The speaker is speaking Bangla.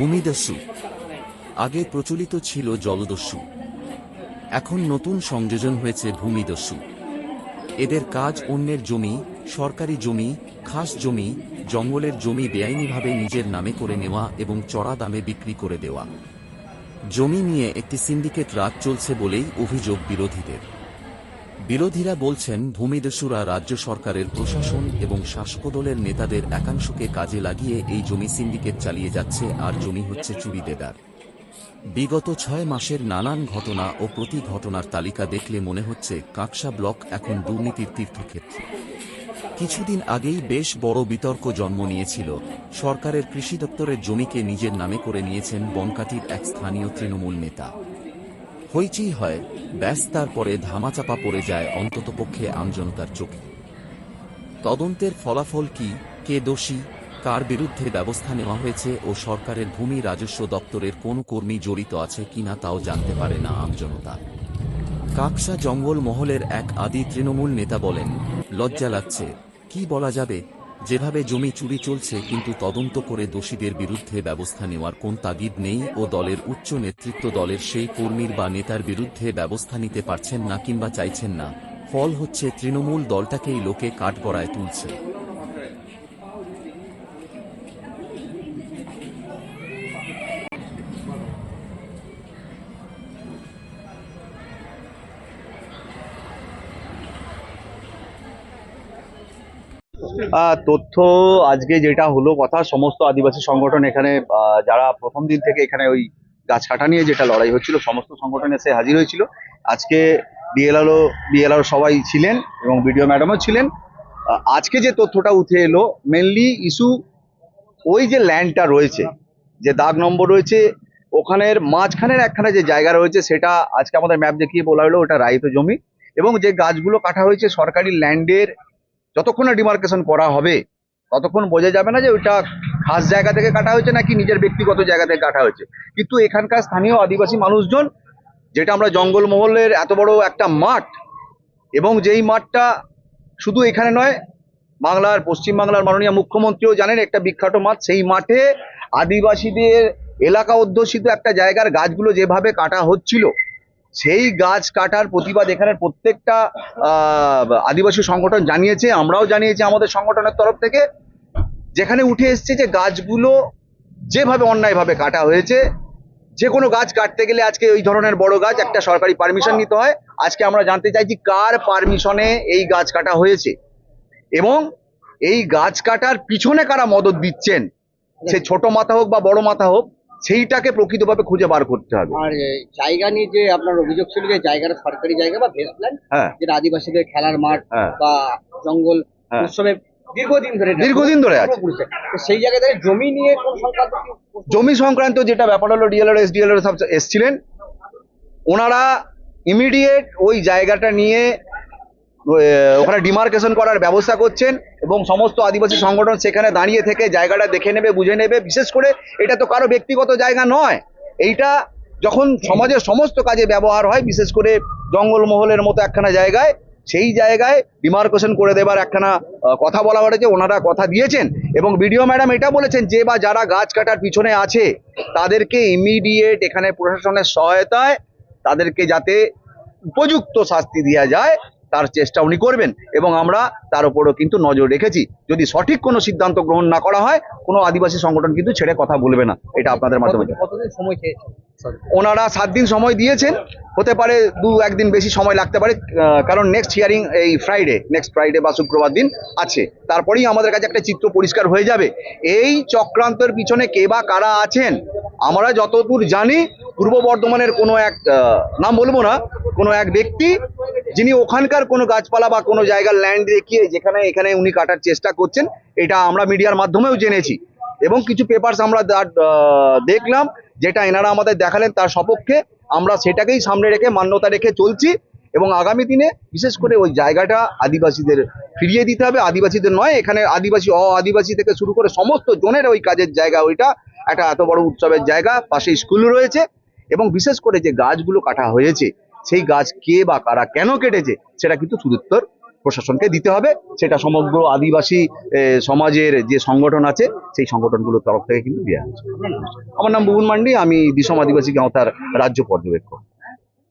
ভূমিদস্যু। আগে প্রচলিত ছিল জলদস্যু। এখন নতুন সংযোজন হয়েছে ভূমিদস্যু। এদের কাজ অন্যের জমি, সরকারি জমি, খাস জমি, জঙ্গলের জমি বেআইনিভাবে নিজের নামে করে নেওয়া এবং চড়া দামে বিক্রি করে দেওয়া। জমি নিয়ে একটি সিন্ডিকেট রাজ চলছে বলেই অভিযোগ বিরোধীদের। বিরোধীরা বলছেন, ভূমিদস্যুরা রাজ্য সরকারের প্রশাসন এবং শাসকদলের নেতাদের একাংশকে কাজে লাগিয়ে এই জমি সিন্ডিকেট চালিয়ে যাচ্ছে আর জমি হচ্ছে চুরি দেদার বিগত ছয় মাসের নানান ঘটনা ও প্রতি ঘটনার তালিকা দেখলে মনে হচ্ছে কাকসা ব্লক এখন দুর্নীতির তীর্থক্ষেত্র। কিছুদিন আগেই বেশ বড় বিতর্ক জন্ম নিয়েছিল। সরকারের কৃষি দপ্তরের জমিকে নিজের নামে করে নিয়েছেন বনকাটির এক স্থানীয় তৃণমূল নেতা। হইচই হয় ব্যাস তারপরে ধামাচাপা পড়ে যায় অন্ততপক্ষে আমজনতার চোখে। তদন্তের ফলাফল কি, কে দোষী, কার বিরুদ্ধে ব্যবস্থা নেওয়া হয়েছে ও সরকারের ভূমি রাজস্ব দপ্তরের কোন কর্মী জড়িত আছে কিনা তাও জানতে পারে না আমজনতা। কাকসা জঙ্গল মহলের এক আদি তৃণমূল নেতা বলেন, লজ্জা লাগছে, কি বলা যাবে? যেভাবে জমি চুরি চলছে, কিন্তু তদন্ত করে দোষীদের বিরুদ্ধে ব্যবস্থা নেওয়ার কোন তাগিদ নেই ও দলের উচ্চ নেতৃত্ব দলের সেই কর্মীর বা নেতার বিরুদ্ধে ব্যবস্থা নিতে পারছেন না কিংবা চাইছেন না, ফল হচ্ছে তৃণমূল দলটাকেই লোকে কাঠগড়ায় তুলছে। তথ্য আজকে যেটা হলো কথা, সমস্ত আদিবাসী সংগঠন এখানে যারা প্রথম দিন থেকে এখানে ওই গাছ কাটা নিয়ে যেটা লড়াই হচ্ছিল, সমস্ত সংগঠন এসে হাজির হয়েছিল। আজকে ডিএলআরও ডিএলআরও সবাই ছিলেন এবং বিডিও ম্যাডামও ছিলেন। আজকে যে তথ্যটা উঠে এলো মেনলি ইস্যু ওই যে ল্যান্ডটা রয়েছে, যে দাগ নম্বর রয়েছে, ওখানের মাঝখানের একখানে যে জায়গা রয়েছে, সেটা আজকে আমাদের ম্যাপ দেখিয়ে বলা হলো, ওটা রাইত জমি। এবং যে গাছগুলো কাটা হয়েছে সরকারি ল্যান্ডের যতক্ষণ না ডিমার্কেশন করা হবে, ততক্ষণ বোঝা যাবে না যে ওইটা খাস জায়গা থেকে কাটা হয়েছে নাকি নিজের ব্যক্তিগত জায়গা থেকে কাটা হয়েছে। কিন্তু এখানকার স্থানীয় আদিবাসী মানুষজন, যেটা আমরা জঙ্গলমহলের এত বড় একটা মাঠ, এবং যেই মাঠটা শুধু এখানে নয়, বাংলার পশ্চিম বাংলার মাননীয় মুখ্যমন্ত্রীও জানেন, একটা বিখ্যাত মাঠ, সেই মাঠে আদিবাসীদের এলাকা অধ্যুষিত একটা জায়গার গাছগুলো যেভাবে কাটা হচ্ছিল সেই গাছ কাটার প্রতিবাদ এখানে প্রত্যেকটা আদিবাসী সংগঠন জানিয়েছে, আমরাও জানিয়েছি আমাদের সংগঠনের তরফ থেকে, যেখানে উঠে এসছে যে গাছগুলো যেভাবে অন্যায়ভাবে কাটা হয়েছে, যে কোনো গাছ কাটতে গেলে আজকে ওই ধরনের বড় গাছ, একটা সরকারি পারমিশন নিতে হয়। আজকে আমরা জানতে চাইছি কার পারমিশনে এই গাছ কাটা হয়েছে। এবং এই গাছ কাটার পিছনে কারা মদত দিচ্ছেন, সে ছোট মাথা হোক বা বড় মাথা হোক সেইটাকে প্রকৃতভাবে খুঁজে বার করতে হবে। আর জায়গা নিয়ে যে আপনার অভিযোগ ছিল যে জায়গাটা সরকারি জায়গা বা ভেস্টল্যান্ড হ্যাঁ। যেটা আদিবাসীদের খেলার মাঠ হ্যাঁ। বা জঙ্গল হ্যাঁ। উৎসবে দীর্ঘদিন ধরে দীর্ঘদিন ধরে আছে। সেই জায়গায় জমি নিয়ে কোন সংক্রান্ত জমি সংক্রান্ত যেটা ব্যাপার হলো ডিএলআর এসডিএলআর সব এসছিলেন। ওনারা ইমিডিয়েট ওই জায়গাটা নিয়ে ওখানে ডিমার্কেশন করার ব্যবস্থা করছেন এবং সমস্ত আদিবাসী সংগঠন সেখানে দাঁড়িয়ে থেকে জায়গাটা দেখে নেবে, বুঝে নেবে। বিশেষ করে এটা তো কারও ব্যক্তিগত জায়গা নয়। এইটা যখন সমাজের সমস্ত কাজে ব্যবহার হয়, বিশেষ করে জঙ্গলমহলের মতো একখানা জায়গায়, সেই জায়গায় ডিমার্কেশন করে দেবার একখানা কথা বলা হয়েছে, ওনারা কথা দিয়েছেন। এবং বিডিও ম্যাডাম এটা বলেছেন, যে বা যারা গাছ কাটার পিছনে আছে, তাদেরকে ইমিডিয়েট এখানে প্রশাসনের সহায়তায় তাদেরকে যাতে উপযুক্ত শাস্তি দেওয়া যায় তার চেষ্টা উনি করবেন এবং আমরা তার উপরও কিন্তু নজর রেখেছি। যদি সঠিক কোনো সিদ্ধান্ত গ্রহণ না করা হয় কোনো আদিবাসী সংগঠন কিন্তু ছেড়ে কথা বলবে না। এটা আপনাদের মাধ্যমে। কতদিন সময় চেয়েছেন? ওনারা সাত দিন সময় দিয়েছেন। হতে পারে দু একদিন বেশি সময় লাগতে পারে কারণ নেক্সট হিয়ারিং এই ফ্রাইডে নেক্সট ফ্রাইডে বা শুক্রবার দিন আছে। তারপরেই আমাদের কাছে একটা চিত্র পরিষ্কার হয়ে যাবে। এই চক্রান্তের পিছনে কে বা কারা আছেন আমরা যতদূর জানি পূর্ব বর্ধমানের কোনো এক নাম বলব না কোনো এক ব্যক্তি যিনি ওখানকার কোনো গাছপালা বা কোনো জায়গার ল্যান্ড দেখিয়ে যেখানে এখানে উনি কাটার চেষ্টা করছেন, এটা আমরা মিডিয়ার মাধ্যমেও জেনেছি। এবং কিছু পেপারস আমরা দেখলাম, যেটা এনারা আমাদের দেখালেন তার সপক্ষে, আমরা সেটাকেই সামনে রেখে মান্যতা রেখে চলছি এবং আগামী দিনে বিশেষ করে ওই জায়গাটা আদিবাসীদের ফিরিয়ে দিতে হবে। আদিবাসীদের নয়, এখানে আদিবাসী অ আদিবাসী থেকে শুরু করে সমস্ত জনের ওই কাজের জায়গা, ওইটা একটা এত বড় উৎসবের জায়গা, পাশে স্কুল রয়েছে এবং বিশেষ করে যে গাছগুলো কাটা হয়েছে সেই গাছ কে বা কারা কেন কেটেছে, সেটা কিন্তু সুদুত্তর প্রশাসনকে দিতে হবে। সেটা সমগ্র আদিবাসী সমাজের যে সংগঠন আছে, সেই সংগঠনগুলোর তরফ থেকে কিন্তু দেওয়া হয়েছে। আমার নাম বুবুন মান্ডি, আমি দিশম আদিবাসী গাঁওতার রাজ্য পর্যবেক্ষক।